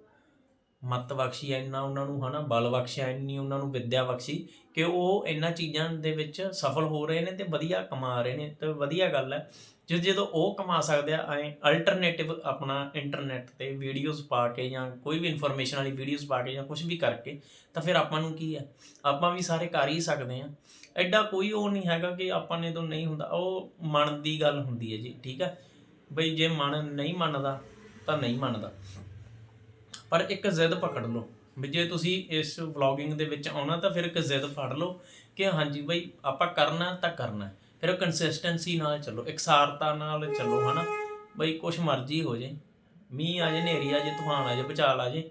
S1: ਮੱਤ ਬਖਸ਼ੀ ਐ ਇੰਨਾ ਉਹਨਾਂ ਨੂੰ ਹਨਾ ਬਲ ਬਖਸ਼ਿਆ, ਇੰਨੀ ਉਹਨਾਂ ਨੂੰ ਵਿੱਦਿਆ ਬਖਸ਼ੀ ਕਿ ਉਹ ਇਹਨਾਂ ਚੀਜ਼ਾਂ ਦੇ ਵਿੱਚ ਸਫਲ ਹੋ ਰਹੇ ਨੇ ਤੇ ਵਧੀਆ ਕਮਾ ਰਹੇ ਨੇ। ਤੇ ਵਧੀਆ ਗੱਲ ਹੈ ਜੇ ਜਦੋਂ ਉਹ ਕਮਾ ਸਕਦੇ ਆ, ਐ ਅਲਟਰਨੇਟਿਵ ਆਪਣਾ ਇੰਟਰਨੈਟ ਤੇ ਵੀਡੀਓਜ਼ ਪਾ ਕੇ ਜਾਂ ਕੋਈ ਵੀ ਇਨਫੋਰਮੇਸ਼ਨ ਵਾਲੀ ਵੀਡੀਓਜ਼ ਪਾ ਕੇ ਜਾਂ ਕੁਝ ਵੀ ਕਰਕੇ, ਤਾਂ ਫਿਰ ਆਪਾਂ ਨੂੰ ਕੀ ਹੈ ਆਪਾਂ ਵੀ ਸਾਰੇ ਕਰ ਹੀ ਸਕਦੇ ਆ। ਐਡਾ ਕੋਈ ਉਹ ਨਹੀਂ ਹੈਗਾ ਕਿ ਆਪਾਂ ਨੇ ਤੋਂ ਨਹੀਂ ਹੁੰਦਾ। ਉਹ ਮਨ ਦੀ ਗੱਲ ਹੁੰਦੀ ਹੈ ਜੀ, ਠੀਕ ਹੈ ਬਈ ਜੇ ਮਨ ਨਹੀਂ ਮੰਨਦਾ, ਤਾਂ ਨਹੀਂ ਮੰਨਦਾ। ਪਰ ਇੱਕ ਜ਼ਿੱਦ ਪਕੜ ਲਓ। ਵੀ ਜੇ ਤੁਸੀਂ ਇਸ ਵਲੌਗਿੰਗ ਦੇ ਵਿੱਚ ਆਉਣਾ ਤਾਂ ਫਿਰ ਇੱਕ ਜ਼ਿੱਦ ਫੜ ਲਓ ਕਿ ਹਾਂਜੀ ਬਈ ਆਪਾਂ ਕਰਨਾ ਤਾਂ ਕਰਨਾ। ਫਿਰ ਉਹ ਕੰਸਿਸਟੈਂਸੀ ਨਾਲ ਚੱਲੋ, ਇਕਸਾਰਤਾ ਨਾਲ ਚੱਲੋ, ਹਨਾ? ਬਈ ਕੁਛ ਮਰਜ਼ੀ ਹੋ ਜੇ। ਮੀਂਹ ਆ ਜੇ, ਹਨੇਰੀ ਆ ਜੇ, ਤੂਫਾਨ ਆ ਜੇ, ਭੁਚਾਲ ਆ ਜੇ,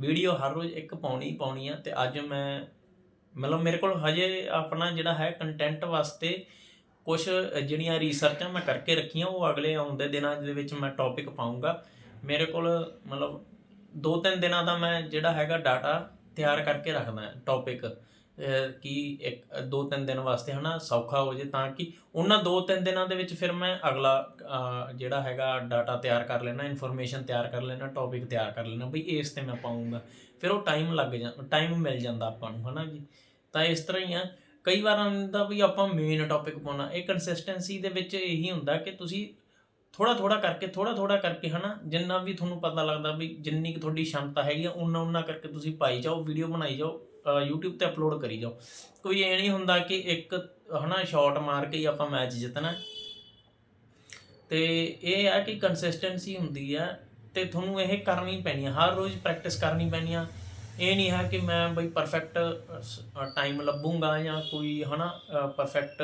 S1: ਵੀਡੀਓ ਹਰ ਰੋਜ਼ ਇੱਕ ਪਾਉਣੀ ਪਾਉਣੀ ਆ ਤੇ ਅੱਜ ਮੈਂ, ਮਤਲਬ ਮੇਰੇ ਕੋਲ ਹਜੇ ਆਪਣਾ ਜਿਹੜਾ ਹੈ ਕੰਟੈਂਟ ਵਾਸਤੇ ਕੁਝ ਜਿਹੜੀਆਂ ਰਿਸਰਚਾਂ ਮੈਂ ਕਰਕੇ ਰੱਖੀਆਂ, ਉਹ ਅਗਲੇ ਆਉਂਦੇ ਦਿਨਾਂ ਦੇ ਵਿੱਚ ਮੈਂ ਟੌਪਿਕ ਪਾਉਂਗਾ ਮੇਰੇ ਕੋਲ ਮਤਲਬ ਦੋ ਤਿੰਨ ਦਿਨਾਂ ਦਾ ਮੈਂ ਜਿਹੜਾ ਹੈਗਾ ਡਾਟਾ ਤਿਆਰ ਕਰਕੇ ਰੱਖਦਾ ਟੌਪਿਕ ਕਿ ਇੱਕ ਦੋ ਤਿੰਨ ਦਿਨ ਵਾਸਤੇ ਹਨਾ ਸੌਖਾ ਹੋ ਜੇ ਤਾਂ ਕਿ ਉਹਨਾਂ ਦੋ ਤਿੰਨ ਦਿਨਾਂ ਦੇ ਵਿੱਚ ਫਿਰ ਮੈਂ ਅਗਲਾ ਜਿਹੜਾ ਹੈਗਾ ਡਾਟਾ ਤਿਆਰ ਕਰ ਲੈਣਾ ਇਨਫੋਰਮੇਸ਼ਨ ਤਿਆਰ ਕਰ ਲੈਣਾ ਟੌਪਿਕ ਤਿਆਰ ਕਰ ਲੈਣਾ ਬਈ ਇਸ ਤੇ ਮੈਂ ਪਾਉਂਗਾ ਫਿਰ ਉਹ ਟਾਈਮ ਲੱਗ ਜਾ ਟਾਈਮ ਮਿਲ ਜਾਂਦਾ ਆਪਾਂ ਨੂੰ ਹਨਾ ਜੀ। ਤਾਂ ਇਸ ਤਰ੍ਹਾਂ ਹੀ ਆ। ਕਈ ਵਾਰ ਹੁੰਦਾ ਵੀ ਆਪਾਂ ਮੇਨ ਟੌਪਿਕ ਪਾਉਣਾ। ਇਹ ਕੰਸਿਸਟੈਂਸੀ ਦੇ ਵਿੱਚ ਇਹੀ ਹੁੰਦਾ ਕਿ ਤੁਸੀਂ ਥੋੜਾ ਥੋੜਾ ਕਰਕੇ ਥੋੜਾ ਥੋੜਾ ਕਰਕੇ ਹਨਾ ਜਿੰਨਾ ਵੀ ਤੁਹਾਨੂੰ ਪਤਾ ਲੱਗਦਾ ਵੀ ਜਿੰਨੀ ਕੁ ਤੁਹਾਡੀ ਸ਼ਮਤਾ ਹੈਗੀ ਆ ਉਨਾ ਉਨਾ ਕਰਕੇ ਤੁਸੀਂ ਪਾਈ ਜਾਓ ਵੀਡੀਓ ਬਣਾਈ ਜਾਓ। YouTube ਤੇ ਅਪਲੋਡ ਕਰੀ ਜਾਓ। ਕੋਈ ਇਹ ਨਹੀਂ ਹੁੰਦਾ ਕਿ ਇੱਕ, ਹਨਾ ਸ਼ਾਟ ਮਾਰ ਕੇ ਹੀ ਆਪਾਂ ਮੈਚ ਜਿੱਤਣਾ ਤੇ ਇਹ ਆ ਕਿ ਕੰਸਿਸਟੈਂਸੀ ਹੁੰਦੀ ਆ ਤੇ ਤੁਹਾਨੂੰ ਇਹ ਕਰਨੀ ਪੈਣੀ ਆ। ਹਰ ਰੋਜ਼ ਪ੍ਰੈਕਟਿਸ ਕਰਨੀ ਪੈਣੀ ਆ। ਇਹ ਨਹੀਂ ਹੈ ਕਿ ਮੈਂ ਬਈ ਪਰਫੈਕਟ ਟਾਈਮ ਲੱਭੂੰਗਾ ਜਾਂ ਕੋਈ, ਹਨਾ ਪਰਫੈਕਟ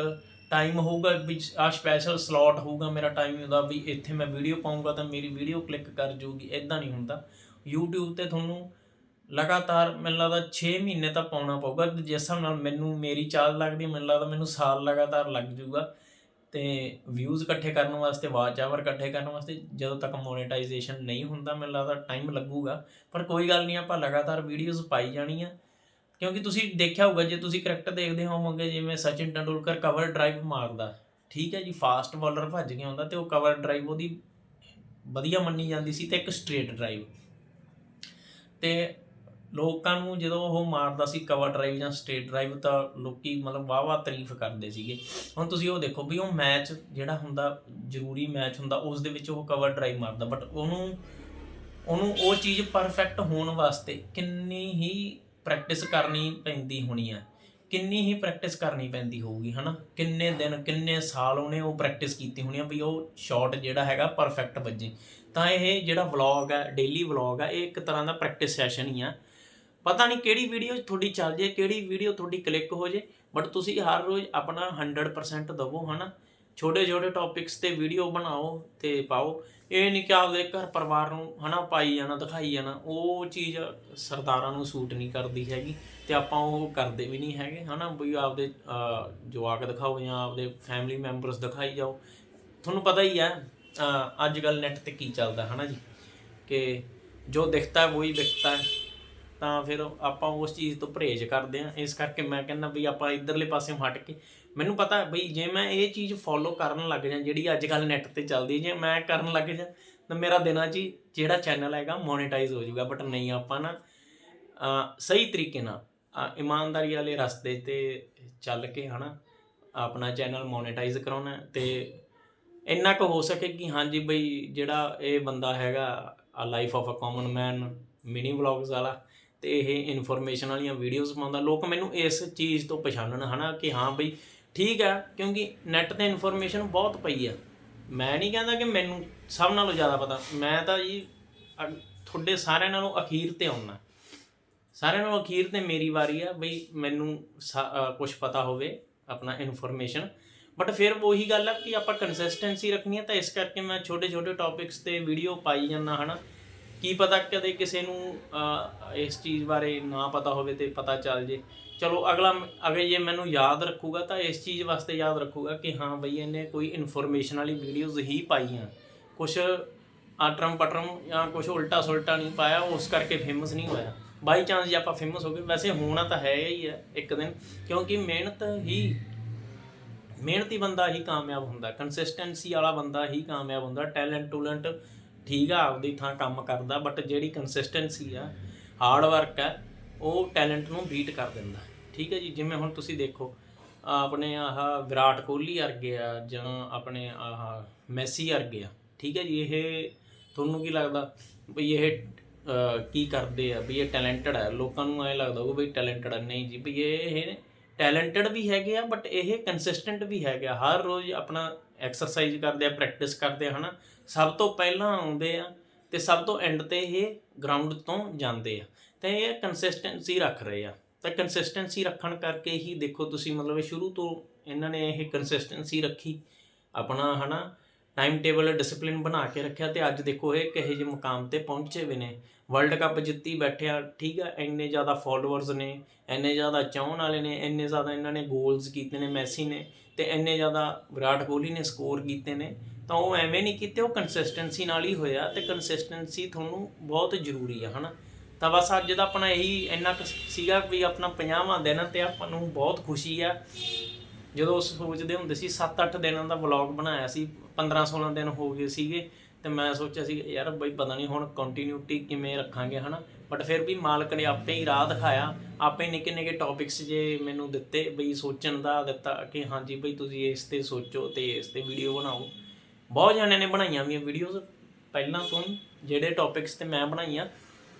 S1: ਟਾਈਮ ਹੋਊਗਾ ਵੀ ਆ ਸਪੈਸ਼ਲ ਸਲੋਟ ਹੋਊਗਾ ਮੇਰਾ ਟਾਈਮ ਹੁੰਦਾ ਵੀ ਇੱਥੇ ਮੈਂ ਵੀਡੀਓ ਪਾਉਂਗਾ ਤਾਂ ਮੇਰੀ ਵੀਡੀਓ ਕਲਿੱਕ ਕਰ ਜਾਊਗੀ। ਇਦਾਂ ਨਹੀਂ ਹੁੰਦਾ। YouTube ਤੇ ਤੁਹਾਨੂੰ ਲਗਾਤਾਰ ਮੈਨੂੰ ਲੱਗਦਾ 6 ਮਹੀਨੇ ਤਾਂ ਪਾਉਣਾ ਪਊਗਾ ਜਿਸ ਹਿਸਾਬ ਨਾਲ ਮੈਨੂੰ ਮੇਰੀ ਚਾਲ ਲੱਗਦੀ, ਮੈਨੂੰ ਲੱਗਦਾ ਮੈਨੂੰ ਸਾਲ ਲਗਾਤਾਰ ਲੱਗ ਜਾਊਗਾ। ਤੇ ਵਿਊਜ਼ ਇਕੱਠੇ ਕਰਨ ਵਾਸਤੇ ਵਾਚ ਆਵਰ ਇਕੱਠੇ ਕਰਨ ਵਾਸਤੇ ਜਦੋਂ ਤੱਕ ਮੋਨੇਟਾਈਜੇਸ਼ਨ ਨਹੀਂ ਹੁੰਦਾ, ਮੈਨੂੰ ਲੱਗਦਾ ਟਾਈਮ ਲੱਗੂਗਾ। ਪਰ ਕੋਈ ਗੱਲ ਨਹੀਂ, ਆਪਾਂ ਲਗਾਤਾਰ ਵੀਡੀਓਜ਼ ਪਾਈ ਜਾਣੀਆਂ। ਕਿਉਂਕਿ ਤੁਸੀਂ ਦੇਖਿਆ ਹੋਊਗਾ, ਜੇ ਤੁਸੀਂ ਕ੍ਰਿਕਟ ਦੇਖਦੇ ਹੋਵੋਗੇ, ਜਿਵੇਂ ਸਚਿਨ ਟੰਡੂਲਕਰ ਕਵਰ ਡਰਾਈਵ ਮਾਰਦਾ, ਠੀਕ ਹੈ ਜੀ ਫਾਸਟ ਬੋਲਰ ਭੱਜ ਕੇ ਆਉਂਦਾ ਤੇ ਉਹ ਕਵਰ ਡਰਾਈਵ ਉਹਦੀ ਵਧੀਆ ਮੰਨੀ ਜਾਂਦੀ ਸੀ, ਤੇ ਇੱਕ ਸਟ੍ਰੇਟ ਡਰਾਈਵ ਤੇ ਲੋਕਾਂ ਨੂੰ ਜਦੋਂ ਉਹ ਮਾਰਦਾ ਸੀ ਕਵਰ ਡਰਾਈਵ ਜਾਂ ਸਟੇਟ ਡਰਾਈਵ ਤਾਂ ਲੋਕੀ ਮਤਲਬ ਵਾਹ-ਵਾਹ ਤਾਰੀਫ ਕਰਦੇ ਸੀਗੇ। ਹੁਣ ਤੁਸੀਂ ਉਹ ਦੇਖੋ ਵੀ ਉਹ ਮੈਚ ਜਿਹੜਾ ਹੁੰਦਾ, ਜ਼ਰੂਰੀ ਮੈਚ ਹੁੰਦਾ, ਉਸ ਦੇ ਵਿੱਚ ਉਹ ਕਵਰ ਡਰਾਈਵ ਮਾਰਦਾ। ਬਟ ਉਹਨੂੰ ਉਹਨੂੰ ਉਹ ਚੀਜ਼ ਪਰਫੈਕਟ ਹੋਣ ਵਾਸਤੇ ਕਿੰਨੀ ਹੀ ਪ੍ਰੈਕਟਿਸ ਕਰਨੀ ਪੈਂਦੀ ਹੋਣੀ ਆ। ਕਿੰਨੀ ਹੀ ਪ੍ਰੈਕਟਿਸ ਕਰਨੀ ਪੈਂਦੀ ਹੋਊਗੀ, ਹਨਾ? ਕਿੰਨੇ ਦਿਨ, ਕਿੰਨੇ ਸਾਲ ਉਹਨੇ ਉਹ ਪ੍ਰੈਕਟਿਸ ਕੀਤੀ ਹੋਣੀ ਆ ਵੀ ਉਹ ਸ਼ਾਟ ਜਿਹੜਾ ਹੈਗਾ ਪਰਫੈਕਟ ਵੱਜੇ। ਤਾਂ ਇਹ ਜਿਹੜਾ ਵਲੌਗ ਹੈ ਡੇਲੀ ਵਲੌਗ ਹੈ ਇਹ ਇੱਕ ਤਰ੍ਹਾਂ ਦਾ ਪ੍ਰੈਕਟਿਸ ਸੈਸ਼ਨ ਹੀ ਆ। ਪਤਾ ਨਹੀਂ ਕਿਹੜੀ ਵੀਡੀਓ ਤੁਹਾਡੀ ਚੱਲ ਜੇ, ਕਿਹੜੀ ਵੀਡੀਓ ਤੁਹਾਡੀ ਕਲਿੱਕ ਹੋ ਜੇ ਬਟ ਤੁਸੀਂ ਹਰ ਰੋਜ਼ ਆਪਣਾ 100% ਦਵੋ, ਹਨਾ? ਛੋਟੇ ਛੋਟੇ ਟੌਪਿਕਸ ਤੇ ਵੀਡੀਓ ਬਣਾਓ ਤੇ ਪਾਓ। ਇਹ ਨਹੀਂ ਕਿ ਆਪਦੇ ਘਰ ਪਰਿਵਾਰ ਨੂੰ, ਹਨਾ, ਪਾਈ ਜਾਣਾ, ਦਿਖਾਈ ਜਾਣਾ, ਉਹ ਚੀਜ਼ ਸਰਦਾਰਾਂ ਨੂੰ ਸੂਟ ਨਹੀਂ ਕਰਦੀ ਹੈਗੀ ਤੇ ਆਪਾਂ ਉਹ ਕਰਦੇ ਵੀ ਨਹੀਂ ਹੈਗੇ, ਹਨਾ? ਵੀ ਆਪਦੇ ਜਵਾਕ ਦਿਖਾਓ ਜਾਂ ਆਪਦੇ ਫੈਮਿਲੀ ਮੈਂਬਰਸ ਦਿਖਾਈ ਜਾਓ। ਤੁਹਾਨੂੰ ਪਤਾ ਹੀ ਹੈ ਅੱਜ ਕੱਲ ਨੈਟ ਤੇ ਕੀ ਚੱਲਦਾ, ਹਨਾ ਜੀ? ਕਿ ਜੋ ਦਿਖਤਾ ਹੈ, ਵਹੀ ਵਿਕਤਾ ਹੈ। ਤਾਂ ਫਿਰ ਆਪਾਂ ਉਸ ਚੀਜ਼ ਤੋਂ ਪਰਹੇਜ਼ ਕਰਦੇ ਆ ਇਸ ਕਰਕੇ ਮੈਂ ਕਹਿੰਦਾ ਵੀ ਆਪਾਂ ਇਧਰਲੇ ਪਾਸਿਓਂ ਹਟ ਕੇ, ਮੈਨੂੰ ਪਤਾ ਬਈ ਜੇ ਮੈਂ ਇਹ ਚੀਜ਼ ਫੋਲੋ ਕਰਨ ਲੱਗ ਜਾਂ ਜਿਹੜੀ ਅੱਜ ਕੱਲ ਨੈਟ ਤੇ ਚੱਲਦੀ ਜੇ ਮੈਂ ਕਰਨ ਲੱਗ ਜਾਂ, ਤਾਂ ਮੇਰਾ ਦਿਨਾਂ 'ਚ ਹੀ ਜਿਹੜਾ ਚੈਨਲ ਹੈਗਾ ਮੋਨੇਟਾਈਜ਼ ਹੋ ਜਾਊਗਾ। ਬਟ ਨਹੀਂ ਆਪਾਂ ਨਾ ਸਹੀ ਤਰੀਕੇ ਨਾਲ ਇਮਾਨਦਾਰੀ ਵਾਲੇ ਰਸਤੇ ਤੇ ਚੱਲ ਕੇ ਹਨਾ, ਆਪਣਾ ਚੈਨਲ ਮੋਨੇਟਾਈਜ਼ ਕਰਾਉਣਾ ਹੈ ਤੇ ਇੰਨਾ ਕੁ ਹੋ ਸਕੇ ਕਿ ਹਾਂਜੀ ਬਈ ਜਿਹੜਾ ਇਹ ਬੰਦਾ ਹੈਗਾ life of a common man mini vlogs ਵਾਲਾ ਤੇ ਇਹ ਇਨਫੋਰਮੇਸ਼ਨ ਵਾਲੀਆਂ ਵੀਡੀਓਜ਼ ਪਾਉਂਦਾ। ਲੋਕ ਮੈਨੂੰ ਇਸ ਚੀਜ਼ ਤੋਂ ਪਛਾਣਨ ਹਨਾ ਕਿ ਹਾਂ ਬਈ ਠੀਕ ਆ, ਕਿਉਂਕਿ ਨੈੱਟ ਤੇ ਇਨਫੋਰਮੇਸ਼ਨ ਬਹੁਤ ਪਈ ਆ। ਮੈਂ ਨਹੀਂ ਕਹਿੰਦਾ ਕਿ ਮੈਨੂੰ ਸਭ ਨਾਲੋਂ ਜ਼ਿਆਦਾ ਪਤਾ। ਮੈਂ ਤਾਂ ਜੀ ਅ- ਤੁਹਾਡੇ ਸਾਰਿਆਂ ਨਾਲੋਂ ਅਖੀਰ ਤੇ ਆਉਣਾ ਸਾਰਿਆਂ ਨਾਲੋਂ ਅਖੀਰ ਤੇ ਮੇਰੀ ਵਾਰੀ ਆ ਬਈ ਮੈਨੂੰ ਕੁਝ ਪਤਾ ਹੋਵੇ, ਆਪਣਾ ਇਨਫੋਰਮੇਸ਼ਨ ਬਟ ਫਿਰ ਉਹੀ ਗੱਲ ਆ ਕਿ ਆਪਾਂ ਕੰਸਿਸਟੈਂਸੀ ਰੱਖਣੀ ਹੈ ਤਾਂ ਇਸ ਕਰਕੇ ਮੈਂ ਛੋਟੇ ਛੋਟੇ ਟੌਪਿਕਸ ਤੇ ਵੀਡੀਓ ਪਾਈ ਜਾਂਦਾ ਹਨਾ। ਕੀ ਪਤਾ ਕਦੇ ਕਿਸੇ ਨੂੰ ਅਹ, ਇਸ ਚੀਜ਼ ਬਾਰੇ ਨਾ ਪਤਾ ਹੋਵੇ ਤੇ ਪਤਾ ਚੱਲ ਜੇ। ਚਲੋ ਅਗਲਾ ਅਗਰ ਇਹ ਮੈਨੂੰ ਯਾਦ ਰੱਖੂਗਾ ਤਾਂ ਇਸ ਚੀਜ਼ ਵਾਸਤੇ ਯਾਦ ਰੱਖੂਗਾ ਕਿ ਹਾਂ ਬਈ ਇਹਨੇ ਕੋਈ ਇਨਫੋਰਮੇਸ਼ਨ ਵਾਲੀ ਵੀਡੀਓਜ਼ ਹੀ ਪਾਈਆਂ। ਕੁਛ ਆਟਰਮ ਪਟਰਮ ਜਾਂ ਕੁਛ ਉਲਟਾ ਸੁਲਟਾ ਨਹੀਂ ਪਾਇਆ ਉਸ ਕਰਕੇ ਫੇਮਸ ਨਹੀਂ ਹੋਇਆ। ਬਾਈ ਚਾਂਸ ਜੇ ਆਪਾਂ ਫੇਮਸ ਹੋ ਗਏ ਵੈਸੇ ਹੋਣਾ ਤਾਂ ਹੈ ਹੀ ਹੈ ਇੱਕ ਦਿਨ। ਕਿਉਂਕਿ ਮਿਹਨਤ ਹੀ ਮਿਹਨਤੀ ਬੰਦਾ ਹੀ ਕਾਮਯਾਬ ਹੁੰਦਾ ਕੰਸਿਸਟੈਂਸੀ ਵਾਲਾ ਬੰਦਾ ਹੀ ਕਾਮਯਾਬ ਹੁੰਦਾ ਟੈਲੈਂਟ ਟੂਲੈਂਟ ਠੀਕ ਆ, ਆਪਦੀ ਥਾਂ ਕੰਮ ਕਰਦਾ ਬਟ ਜਿਹੜੀ ਕੰਸਿਸਟੈਂਸੀ ਆ ਹਾਰਡ ਵਰਕ ਆ, ਉਹ ਟੈਲੈਂਟ ਨੂੰ ਬੀਟ ਕਰ ਦਿੰਦਾ। ਠੀਕ ਹੈ ਜੀ, ਜਿਵੇਂ ਹੁਣ ਤੁਸੀਂ ਦੇਖੋ, ਆਪਣੇ ਆਹ ਵਿਰਾਟ ਕੋਹਲੀ ਵਰਗੇ ਆ, ਜਾਂ ਆਪਣੇ ਆਹ ਮੈਸੀ ਵਰਗੇ ਆ, ਠੀਕ ਹੈ ਜੀ, ਇਹ ਤੁਹਾਨੂੰ ਕੀ ਲੱਗਦਾ ਵੀ ਇਹ ਕੀ ਕਰਦੇ ਆ, ਵੀ ਇਹ ਟੈਲੈਂਟਡ ਆ? ਲੋਕਾਂ ਨੂੰ ਐ ਲੱਗਦਾ ਉਹ ਵੀ ਟੈਲੈਂਟਡ ਹੈ ਨਹੀਂ ਜੀ, ਵੀ ਇਹ ਟੈਲੈਂਟਡ ਵੀ ਹੈਗੇ ਆ ਬਟ ਇਹ ਕੰਸਿਸਟੈਂਟ ਵੀ ਹੈਗੇ ਆ। ਹਰ ਰੋਜ਼ ਆਪਣਾ ਐਕਸਰਸਾਈਜ਼ ਕਰਦੇ ਆ ਪ੍ਰੈਕਟਿਸ ਕਰਦੇ ਆ, ਹਨਾ? ਸਭ ਤੋਂ ਪਹਿਲਾਂ ਆਉਂਦੇ ਆ ਤੇ ਸਭ ਤੋਂ ਐਂਡ ਤੇ ਇਹ ਗਰਾਊਂਡ ਤੋਂ ਜਾਂਦੇ ਆ। ਤੇ ਇਹ ਕੰਸਿਸਟੈਂਸੀ ਰੱਖ ਰਹੇ ਆ। ਤਾਂ ਕੰਸਿਸਟੈਂਸੀ ਰੱਖਣ ਕਰਕੇ ਹੀ ਦੇਖੋ ਤੁਸੀਂ ਮਤਲਬ ਸ਼ੁਰੂ ਤੋਂ ਇਹਨਾਂ ਨੇ ਇਹ ਕੰਸਿਸਟੈਂਸੀ ਰੱਖੀ। ਆਪਣਾ ਹਨਾ ਟਾਈਮ ਟੇਬਲ ਡਿਸਪਲਿਨ ਬਣਾ ਕੇ ਰੱਖਿਆ ਤੇ ਅੱਜ ਦੇਖੋ ਇਹ ਕਿਹੇ ਜਿਹੇ ਮੁਕਾਮ ਤੇ ਪਹੁੰਚੇ ਵੀ ਨੇ। ਵਰਲਡ ਕੱਪ ਜਿੱਤੀ ਬੈਠਿਆ, ਠੀਕ ਆ, ਇੰਨੇ ਜ਼ਿਆਦਾ ਫਾਲੋਅਰਸ ਨੇ, ਇੰਨੇ ਜ਼ਿਆਦਾ ਚਾਹਣ ਵਾਲੇ ਨੇ, ਇੰਨੇ ਜ਼ਿਆਦਾ ਇਹਨਾਂ ਨੇ ਗੋਲਸ ਕੀਤੇ ਨੇ ਮੈਸੀ ਨੇ, ਤੇ ਇੰਨੇ ਜ਼ਿਆਦਾ ਵਿਰਾਟ ਕੋਹਲੀ ਨੇ ਸਕੋਰ ਕੀਤੇ ਨੇ। ਤਾਂ ਉਹ ਐਵੇਂ ਨਹੀਂ ਕੀਤੇ, ਉਹ ਕੰਸਿਸਟੈਂਸੀ ਨਾਲ ਹੀ ਹੋਇਆ ਤੇ ਕੰਸਿਸਟੈਂਸੀ ਤੁਹਾਨੂੰ ਬਹੁਤ ਜ਼ਰੂਰੀ ਆ, ਹਨਾ? ਤਾਂ ਬਸ ਅੱਜ ਦਾ ਆਪਣਾ ਇਹੀ ਇੰਨਾ ਕੁ ਸੀਗਾ ਵੀ ਆਪਣਾ 50ਵਾਂ ਦਿਨ ਤੇ ਆਪਾਂ ਨੂੰ ਬਹੁਤ ਖੁਸ਼ੀ ਆ। ਜਦੋਂ ਸੋਚਦੇ ਹੁੰਦੇ ਸੀ 7-8 ਦਿਨਾਂ ਦਾ ਵਲੌਗ ਬਣਾਇਆ ਸੀ 15-16 ਦਿਨ ਹੋ ਗਏ ਸੀਗੇ, ਤੇ ਮੈਂ ਸੋਚਿਆ ਸੀ, ਯਾਰ ਬਈ ਪਤਾ ਨਹੀਂ ਹੁਣ ਕੰਟੀਨਿਊਟੀ ਕਿਵੇਂ ਰੱਖਾਂਗੇ, ਹਨਾ? ਬਟ ਫਿਰ ਵੀ ਮਾਲਕ ਨੇ ਆਪੇ ਹੀ ਰਾਹ ਦਿਖਾਇਆ। ਆਪੇ ਨਿੱਕੇ ਨਿੱਕੇ ਟੌਪਿਕਸ ਜੇ ਮੈਨੂੰ ਦਿੱਤੇ, ਬਈ ਸੋਚਣ ਦਾ ਦਿੱਤਾ ਕਿ ਹਾਂਜੀ ਬਈ ਤੁਸੀਂ ਇਸ ਤੇ ਸੋਚੋ ਤੇ ਇਸ ਤੇ ਵੀਡੀਓ ਬਣਾਓ। ਬਹੁਤ ਜਣਿਆਂ ਨੇ ਬਣਾਈਆਂ ਵੀਆਂ ਵੀਡੀਓਜ਼ ਪਹਿਲਾਂ ਤੋਂ ਹੀ ਜਿਹੜੇ ਟੌਪਿਕਸ ਤੇ ਮੈਂ ਬਣਾਈਆਂ,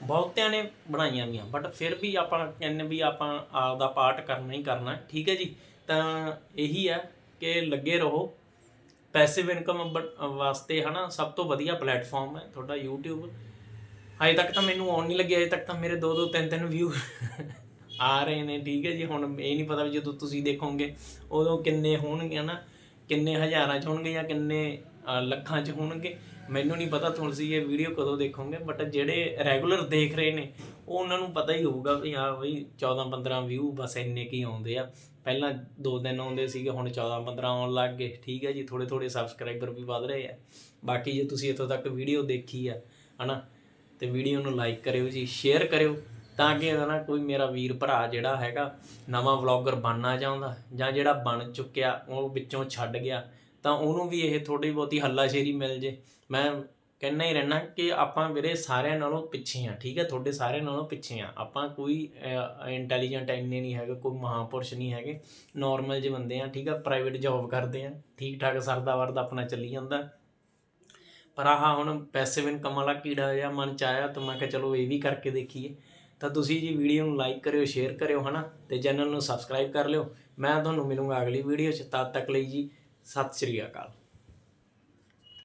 S1: ਬਹੁਤਿਆਂ ਨੇ ਬਣਾਈਆਂ ਵੀ ਬਟ ਫਿਰ ਵੀ ਆਪਾਂ ਕਹਿੰਨੇ ਵੀ ਆਪਾਂ ਆਪ ਦਾ ਪਾਰਟ ਕਰਨਾ ਹੀ ਕਰਨਾ, ਠੀਕ ਹੈ ਜੀ? ਤਾਂ ਇਹੀ ਹੈ ਕਿ ਲੱਗੇ ਰਹੋ। ਪੈਸਿਵ ਇਨਕਮ ਵਾਸਤੇ ਹਨਾ, ਸਭ ਤੋਂ ਵਧੀਆ ਪਲੇਟਫਾਰਮ ਹੈ ਤੁਹਾਡਾ YouTube ਹਜੇ ਤੱਕ ਤਾਂ ਮੈਨੂੰ ਆਉਣ ਨਹੀਂ ਲੱਗਿਆ ਹਜੇ ਤੱਕ ਤਾਂ ਮੇਰੇ 2 2 3 3 ਵਿਊ ਆ ਰਹੇ ਨੇ, ਠੀਕ ਹੈ ਜੀ? ਹੁਣ ਇਹ ਨਹੀਂ ਪਤਾ ਵੀ ਜਦੋਂ ਤੁਸੀਂ ਦੇਖੋਗੇ, ਉਦੋਂ ਕਿੰਨੇ ਹੋਣਗੇ ਨਾ ਕਿੰਨੇ ਹਜ਼ਾਰਾਂ ਚ ਹੋਣਗੇ ਜਾਂ ਕਿੰਨੇ ਲੱਖਾਂ ਚ ਹੋਣਗੇ। ਮੈਨੂੰ ਨਹੀਂ ਪਤਾ ਤੁਸੀਂ ਇਹ ਵੀਡੀਓ ਕਦੋਂ ਦੇਖੋਗੇ ਬਟ ਜਿਹੜੇ ਰੈਗੂਲਰ ਦੇਖ ਰਹੇ ਨੇ, ਉਹ ਉਹਨਾਂ ਨੂੰ ਪਤਾ ਹੀ ਹੋਊਗਾ ਵੀ ਹਾਂ ਬਈ 14 15 ਵਿਊ ਬਸ ਇੰਨੇ ਕੀ ਆਉਂਦੇ ਆ। ਪਹਿਲਾਂ 2 ਦਿਨ ਆਉਂਦੇ ਸੀਗੇ, ਹੁਣ 14 15 ਆਉਣ ਲੱਗ ਗਏ। ਠੀਕ ਹੈ ਜੀ ਥੋੜੇ ਥੋੜੇ ਸਬਸਕ੍ਰਾਈਬਰ ਵੀ ਵਧ ਰਹੇ ਆ। ਬਾਕੀ ਜੇ ਤੁਸੀਂ ਇੱਥੋਂ ਤੱਕ ਵੀਡੀਓ ਦੇਖੀ ਆ, ਹਨਾ, ਤੇ ਵੀਡੀਓ ਨੂੰ ਲਾਈਕ ਕਰਿਓ ਜੀ ਸ਼ੇਅਰ ਕਰਿਓ, ਤਾਂ ਕਿ ਨਾ ਕੋਈ ਮੇਰਾ ਵੀਰ ਭਰਾ ਜਿਹੜਾ ਹੈਗਾ, ਨਵਾਂ ਵਲੌਗਰ ਬਣਨਾ ਚਾਹੁੰਦਾ, ਜਾਂ ਜਿਹੜਾ ਬਣ ਚੁੱਕਿਆ, ਉਹ ਵਿੱਚੋਂ ਛੱਡ ਗਿਆ ਤਾਂ ਉਹਨੂੰ ਵੀ ਇਹ ਥੋੜੀ ਬਹੁਤੀ ਹੱਲਾਸ਼ੇਰੀ ਮਿਲ ਜੇ। ਮੈਂ ਕਹਿੰਦਾ ਹੀ ਰਹਿਣਾ ਕਿ ਆਪਾਂ ਵੀਰੇ ਸਾਰਿਆਂ ਨਾਲੋਂ ਪਿੱਛੇ ਆ ਠੀਕ ਹੈ? ਤੁਹਾਡੇ ਸਾਰਿਆਂ ਨਾਲੋਂ ਪਿੱਛੇ ਆ ਆਪਾਂ ਕੋਈ ਇੰਟੈਲੀਜੈਂਟ ਇੰਨੇ ਨਹੀਂ ਹੈਗੇ, ਕੋਈ ਮਹਾਪੁਰਸ਼ ਨਹੀਂ ਹੈਗੇ। ਨਾਰਮਲ ਜਿਹੇ ਬੰਦੇ ਆ ਠੀਕ ਆ ਪ੍ਰਾਈਵੇਟ ਜੌਬ ਕਰਦੇ ਆ ਠੀਕ ਠਾਕ ਸਰਦਾ ਵਰਦਾ ਆਪਣਾ ਚੱਲੀ ਜਾਂਦਾ। ਪਰ ਆਹ ਹੁਣ ਪੈਸੇ ਇਨਕਮ ਵਾਲਾ ਕੀੜਾ ਜਿਹਾ ਮਨ ਚ ਆਇਆ ਤਾਂ ਮੈਂ ਕਿਹਾ ਚਲੋ ਇਹ ਵੀ ਕਰਕੇ ਦੇਖੀਏ। ਤਾਂ ਤੁਸੀਂ ਜੀ ਵੀਡੀਓ ਨੂੰ ਲਾਈਕ ਕਰਿਓ ਸ਼ੇਅਰ ਕਰਿਓ, ਹਨਾ? ਤੇ ਚੈਨਲ ਨੂੰ ਸਬਸਕ੍ਰਾਈਬ ਕਰ ਲਿਓ। ਮੈਂ ਤੁਹਾਨੂੰ ਮਿਲੂੰਗਾ ਅਗਲੀ ਵੀਡੀਓ ਚ। ਤਦ ਤੱਕ ਲਈ ਜੀ ਸਤਿ ਸ਼੍ਰੀ ਅਕਾਲ।